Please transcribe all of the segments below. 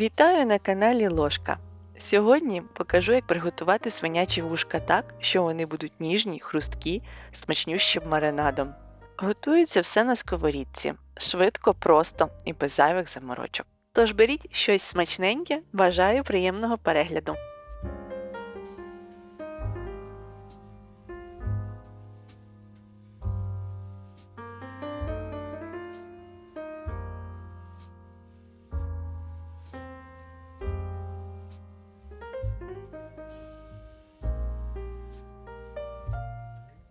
Вітаю на каналі Ложка. Сьогодні покажу, як приготувати свинячі вушка так, що вони будуть ніжні, хрусткі, смачнющим маринадом. Готується все на сковорідці, швидко, просто і без зайвих заморочок. Тож беріть щось смачненьке, бажаю приємного перегляду.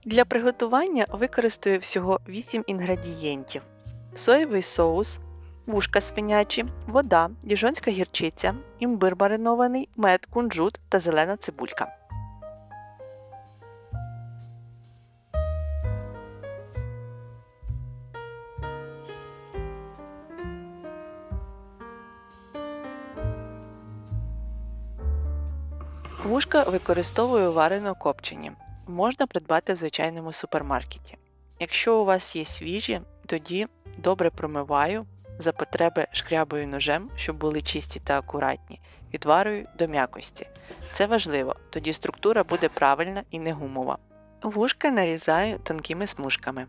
Для приготування використаю всього 8 інгредієнтів: соєвий соус, вушка свинячі, вода, діжонська гірчиця, імбир маринований, мед, кунжут та зелена цибулька. Вушка використовую варено копчені. Можна придбати в звичайному супермаркеті. Якщо у вас є свіжі, тоді добре промиваю, за потреби шкрябою ножем, щоб були чисті та акуратні, відварую до м'якості. Це важливо, тоді структура буде правильна і не гумова. Вушка нарізаю тонкими смужками.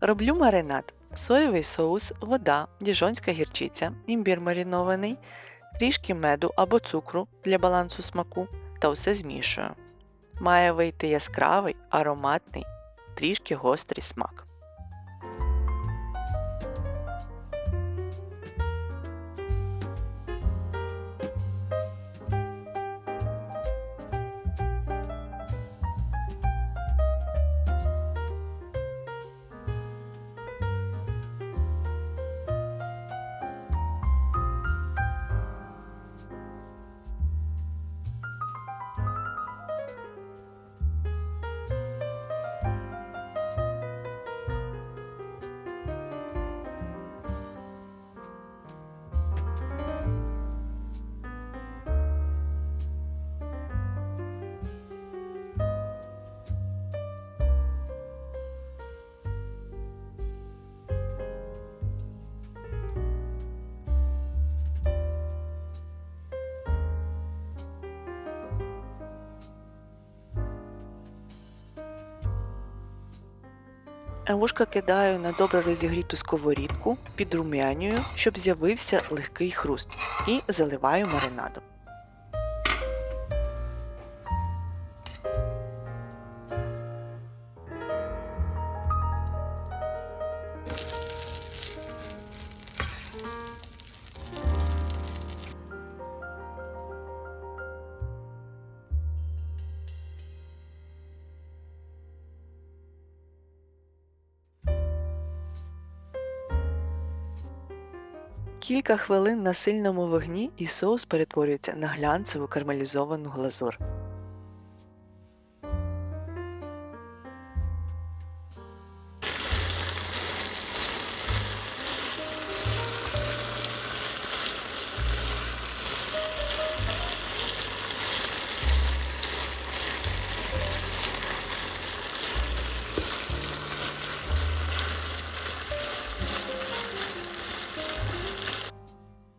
Роблю маринад. Соєвий соус, вода, діжонська гірчиця, імбір маринований, трішки меду або цукру для балансу смаку та все змішую. Має вийти яскравий, ароматний, трішки гострий смак. Вушка кидаю на добре розігріту сковорідку, підрумянюю, щоб з'явився легкий хруст, і заливаю маринадом. Кілька хвилин на сильному вогні і соус перетворюється на глянцеву карамелізовану глазур.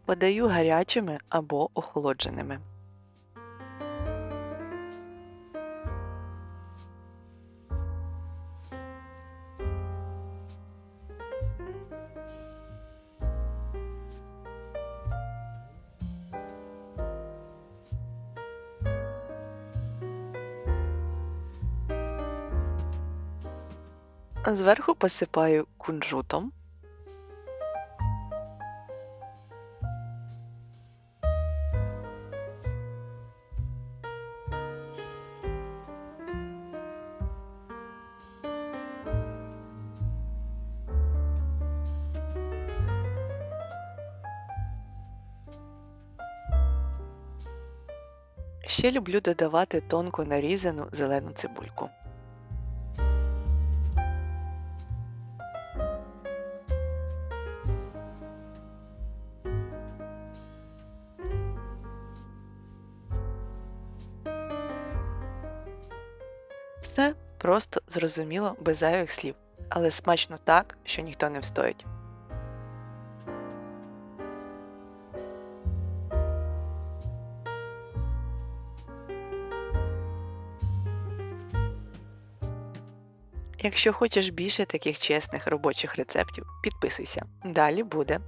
Подаю гарячими або охолодженими. Зверху посипаю кунжутом. Ще люблю додавати тонко нарізану зелену цибульку. Все просто зрозуміло без зайвих слів, але смачно так, що ніхто не встоїть. Якщо хочеш більше таких чесних робочих рецептів, підписуйся. Далі буде.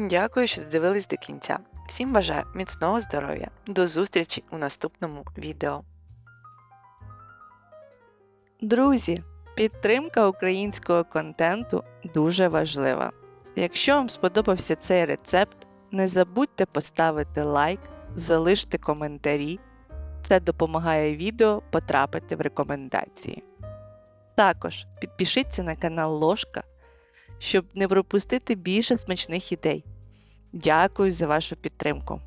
Дякую, що додивились до кінця. Всім бажаю міцного здоров'я. До зустрічі у наступному відео. Друзі, підтримка українського контенту дуже важлива. Якщо вам сподобався цей рецепт, не забудьте поставити лайк, залиште коментарі. Це допомагає відео потрапити в рекомендації. Також підпишіться на канал Ложка, щоб не пропустити більше смачних ідей. Дякую за вашу підтримку.